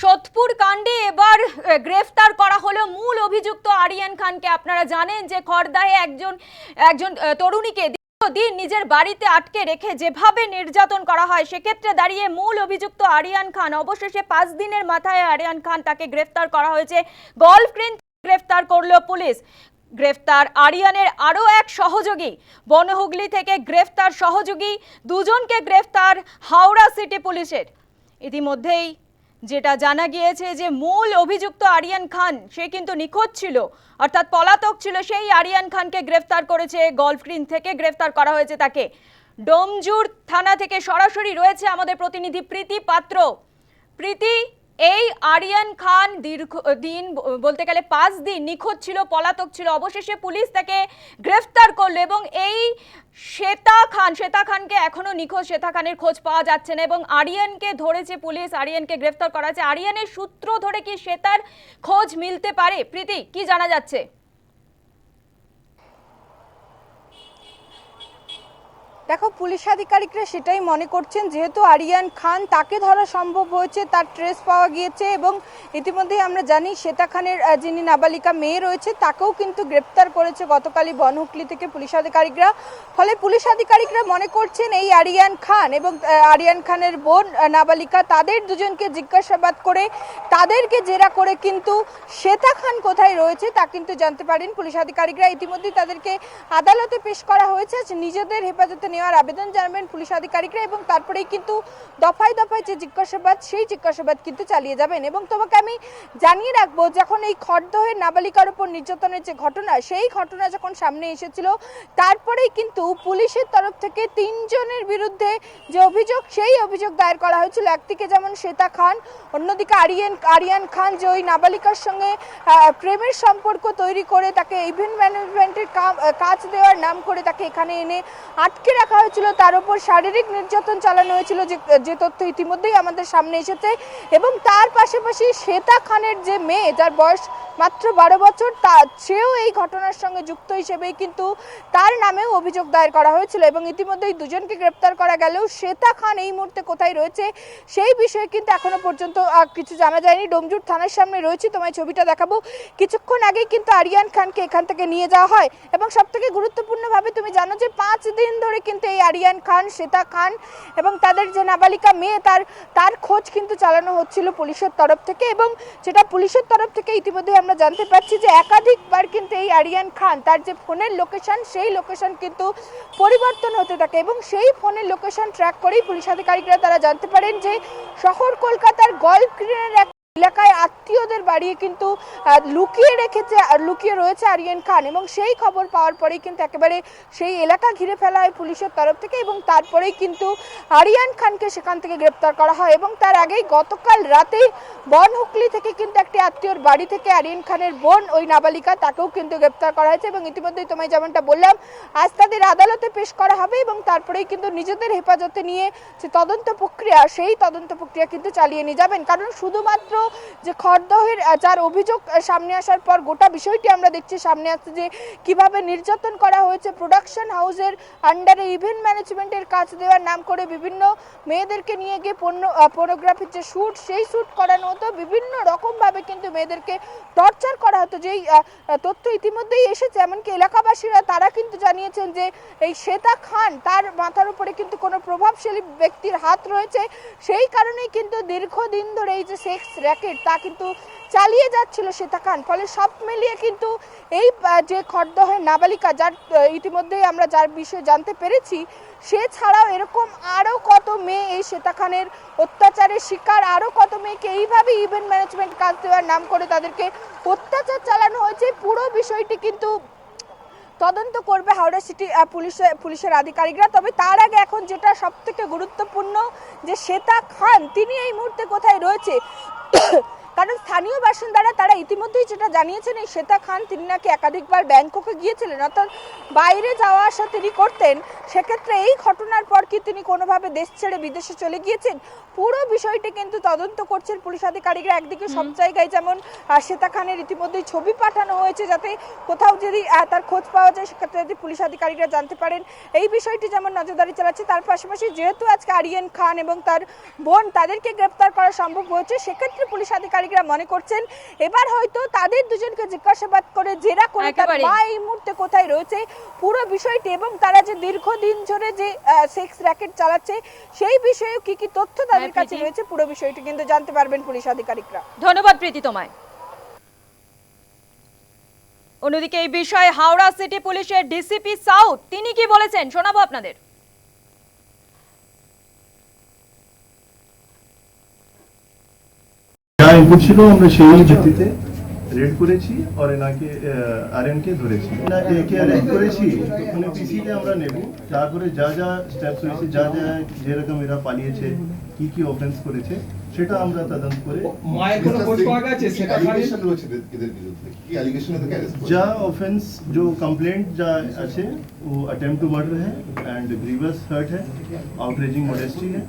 সোদপুর কাণ্ডে এবার গ্রেফতার করা হলো মূল অভিযুক্ত আরিয়ান খানকে। আপনারা জানেন যে খড়দাহে একজন একজন তরুণীকে দিন নিজের বাড়িতে আটকে রেখে যেভাবে নির্যাতন করা হয়, সেক্ষেত্রে দাঁড়িয়ে মূল অভিযুক্ত আরিয়ান খান, অবশেষে পাঁচ দিনের মাথায় আরিয়ান খান তাকে গ্রেফতার করা হয়েছে। গল্ফ ট্রেন গ্রেফতার করল পুলিশ। গ্রেফতার আরিয়ানের আরও এক সহযোগী। বনহুগলি থেকে গ্রেফতার সহযোগী। দুজনকে গ্রেফতার হাওড়া সিটি পুলিশের। ইতিমধ্যেই যেটা জানা গিয়েছে যে মূল অভিযুক্ত আরিয়ান খান, সে কিন্তু নিখোঁজ ছিল। অর্থাৎ পলাতক ছিল সেই আরিয়ান খানকে গ্রেফতার করেছে, গল্ফ গ্রিন থেকে গ্রেফতার করা হয়েছে তাকে। ডোমজুর থানা থেকে সরাসরি রয়েছে আমাদের প্রতিনিধি প্রীতি পাত্র। প্রীতি, এই আরিয়ান খান দীর্ঘ দিন, বলতে গেলে পাঁচ দিন নিখোঁজ ছিল, পলাতক ছিল। অবশেষে পুলিশ তাকে গ্রেফতার করল এবং এই শ্বেতা খান, শ্বেতা খানকে এখনও নিখোঁজ, শ্বেতা খানের খোঁজ পাওয়া যাচ্ছে না এবং আরিয়ানকে ধরেছে পুলিশ, আরিয়ানকে গ্রেফতার করা হয়েছে। আরিয়ানের সূত্র ধরে কি শ্বেতার খোঁজ মিলতে পারে? প্রীতি, কি জানা যাচ্ছে? দেখো, পুলিশ আধিকারিকরা সেটাই মনে করছেন, যেহেতু আরিয়ান খান তাকে ধরা সম্ভব হয়েছে, তার ট্রেস পাওয়া গিয়েছে এবং ইতিমধ্যেই আমরা জানি শ্বেতা খানের যিনি নাবালিকা মেয়ে রয়েছে, তাকেও কিন্তু গ্রেপ্তার করেছে গতকালই বনহুগলি থেকে পুলিশ আধিকারিকরা। ফলে পুলিশ আধিকারিকরা মনে করছেন এই আরিয়ান খান এবং আরিয়ান খানের বোন নাবালিকা, তাদের দুজনকে জিজ্ঞাসাবাদ করে, তাদেরকে জেরা করে কিন্তু শ্বেতা খান কোথায় রয়েছে তা কিন্তু জানতে পারেন পুলিশ আধিকারিকরা। ইতিমধ্যেই তাদেরকে আদালতে পেশ করা হয়েছে নিজেদের হেফাজতে নেওয়ার আবেদন জানাবেন পুলিশ আধিকারিকরা এবং তারপরেই কিন্তু দফায় দফায় যে জিজ্ঞাসাবাদ, সেই জিজ্ঞাসাবাদ কিন্তু চালিয়ে যাবেন। এবং তোমাকে আমি জানিয়ে রাখব, যখন এই খড়দহের নাবালিকার উপর নির্যাতনের যে ঘটনা, সেই ঘটনা যখন সামনে এসেছিল, তারপরেই কিন্তু পুলিশের তরফ থেকে তিনজনের বিরুদ্ধে যে অভিযোগ, সেই অভিযোগ দায়ের করা হয়েছিল। একদিকে যেমন শ্বেতা খান, অন্যদিকে আরিয়ান আরিয়ান খান, যে ওই নাবালিকার সঙ্গে প্রেমের সম্পর্ক তৈরি করে তাকে ইভেন্ট ম্যানেজমেন্টের কাজ দেওয়ার নাম করে তাকে এখানে এনে আটকে রাখা হয়েছিল, তার উপর শারীরিক নির্যাতন চালানো হয়েছিল যে যে তথ্য ইতিমধ্যেই আমাদের সামনে এসেছে এবং তার পাশাপাশি শ্বেতা খানের যে মেয়ে, যার বয়স মাত্র বারো বছর, তা, সেও এই ঘটনার সঙ্গে যুক্ত হিসেবেই কিন্তু তার নামেও অভিযোগ দায়ের করা হয়েছিল এবং ইতিমধ্যেই দুজনকে গ্রেপ্তার করা গেলেও শ্বেতা খান এই মুহূর্তে কোথায় রয়েছে সেই বিষয়ে কিন্তু এখনও পর্যন্ত কিছু জানা যায়নি। ডোমজুর থানার সামনে রয়েছে, তোমায় ছবিটা দেখাবো। কিছুক্ষণ আগেই কিন্তু আরিয়ান খানকে এখান থেকে নিয়ে যাওয়া হয় এবং সব থেকে গুরুত্বপূর্ণভাবে তুমি জানো যে পাঁচ দিন ধরে কিন্তু এই আরিয়ান খান, শ্বেতা খান এবং তাদের যে নাবালিকা মেয়ে, তার তার খোঁজ কিন্তু চালানো হচ্ছিল পুলিশের তরফ থেকে এবং সেটা পুলিশের তরফ থেকে ইতিমধ্যে আমরা জানতে পারছি যে একাধিকবার কিন্তু এই আরিয়ান খান, তার যে ফোনের লোকেশন, সেই লোকেশন কিন্তু পরিবর্তন হতে থাকে এবং সেই ফোনের লোকেশন ট্র্যাক করেই পুলিশ আধিকারিকরা তারা জানতে পারেন যে শহর কলকাতার গল্ফ গ্রিনের এক এলাকায় আত্মীয়দের বাড়িয়ে কিন্তু লুকিয়ে রেখেছে লুকিয়ে রয়েছে আরিয়ান খান এবং সেই খবর পাওয়ার পরেই কিন্তু একেবারে সেই এলাকা ঘিরে ফেলা হয় পুলিশের তরফ থেকে এবং তারপরেই কিন্তু আরিয়ান খানকে সেখান থেকে গ্রেপ্তার করা হয় এবং তার আগেই গতকাল রাতেই বনহুগলি থেকে কিন্তু একটি আত্মীয়র বাড়ি থেকে আরিয়ান খানের বোন ওই নাবালিকা তাকেও কিন্তু গ্রেপ্তার করা হয়েছে এবং ইতিমধ্যেই তোমায় যেমনটা বললাম, আজ তাদের আদালতে পেশ করা হবে এবং তারপরেই কিন্তু নিজেদের হেফাজতে নিয়ে যে তদন্ত প্রক্রিয়া, সেই তদন্ত প্রক্রিয়া কিন্তু চালিয়ে নিয়ে যাবেন। কারণ শুধুমাত্র যে খরদহের যার অভিযোগ সামনে আসার পর গোটা বিষয়টি আমরা দেখছি সামনে আসছে যে কীভাবে নির্যাতন করা হয়েছে প্রোডাকশন হাউসের আন্ডারে ইভেন্ট ম্যানেজমেন্টের কাজ দেওয়ার নাম করে বিভিন্ন মেয়েদেরকে নিয়ে গিয়ে পণ্য পর্নোগ্রাফির যে শ্যুট সেই শ্যুট করানো হতো। বিভিন্ন রকমভাবে কিন্তু মেয়েদেরকে টর্চার করা হতো। যেই তথ্য ইতিমধ্যেই এসেছে, এমনকি এলাকাবাসীরা তারা কিন্তু জানিয়েছেন যে এই শ্বেতা খান, তার মাথার উপরে কিন্তু কোনো প্রভাবশালী ব্যক্তির হাত রয়েছে। সেই কারণেই কিন্তু দীর্ঘদিন ধরে এই যে সেক্স র্যাকেট তা কিন্তু চালিয়ে যাচ্ছিল শ্বেতা খান। ফলে সব মিলিয়ে কিন্তু এই যে খড়দহের নাবালিকা, যার ইতিমধ্যেই আমরা যার বিষয়ে জানতে পেরেছি, সে ছাড়াও এরকম আরও কত মেয়ে এই শ্বেতা খানের অত্যাচারের শিকার আরও কত মেয়েকে এইভাবে ইভেন্ট ম্যানেজমেন্ট কাজ দেওয়ার নাম করে তাদেরকে অত্যাচার চালানো হয়েছে, পুরো বিষয়টি কিন্তু তদন্ত করবে হাওড়া সিটি পুলিশ, পুলিশের পুলিশের আধিকারিকরা। তবে তার আগে এখন যেটা সব থেকে গুরুত্বপূর্ণ যে শ্বেতা খান, তিনি এই মুহূর্তে কোথায় রয়েছে? কারণ স্থানীয় বাসিন্দারা তারা ইতিমধ্যেই যেটা জানিয়েছেন এই শ্বেতা খান তিনি নাকি একাধিকবার ব্যাংককে গিয়েছিলেন অর্থাৎ বাইরে যাওয়া আসা তিনি করতেন সেক্ষেত্রে এই ঘটনার পর কি তিনি কোনোভাবে দেশ ছেড়ে বিদেশে চলে গিয়েছেন? পুরো বিষয়টি কিন্তু তদন্ত করছেন পুলিশ আধিকারিকরা। একদিকে সব জায়গায় যেমন শ্বেতা খানের ইতিমধ্যেই ছবি পাঠানো হয়েছে যাতে কোথাও যদি তার খোঁজ পাওয়া যায় সেক্ষেত্রে যদি পুলিশ আধিকারিকরা জানতে পারেন। এই বিষয়টি যেমন নজরদারি চালাচ্ছে তার পাশাপাশি যেহেতু আজকে আরিয়ান খান এবং তার বোন তাদেরকে গ্রেপ্তার করা সম্ভব হয়েছে সেক্ষেত্রে পুলিশ আধিকারিকরা মনে করছেন এবার হয়তো তাদের দুজনকে জিজ্ঞাসাবাদ করে জেরা করে তার মা এই মুহূর্তে কোথায় রয়েছে পুরো বিষয়টি এবং তারা যে দীর্ঘদিন ধরে যে সেক্স র্যাকেট চালাচ্ছে সেই বিষয়ে কি কি তথ্য তাদের হ্যাঁ, কাছে রয়েছে পুরো বিষয়টি কিন্তু জানতে পারবেন পুলিশ আধিকারিকরা। ধন্যবাদ প্রীতি তোমায়। অন্যদিকে এই বিষয়ে হাওড়া সিটি পুলিশের ডিসিপি সাউথ তিনি কি বলেছেন শোনাবো আপনাদের। যা ইনপুট ছিল আমরা সেই ভিত্তিতে রেড করেছি আর এনাকে আরএনকে ধরেছি না একে রেড করেছি ওখানে পিসিতে আমরা নেব তারপরে যা যা স্টেপস হয়েছে যা যা যেরকম এরা পালিয়েছে কি কি অফেন্স করেছে সেটা আমরা তদন্ত করে মায়ের কোনো খোঁজ পাওয়া গেছে সেটা খালি অ্যালিগেশন রয়েছে এদের এদের বিরুদ্ধে কি অ্যালিগেশন এদেরকে অ্যারেস্ট যা অফেন্স जो कंप्लेंट যা আছে वो अटेम्प्ट टू मर्डर है एंड ग्रीवस हर्ट है आउटरेजिंग मॉडेस्टी है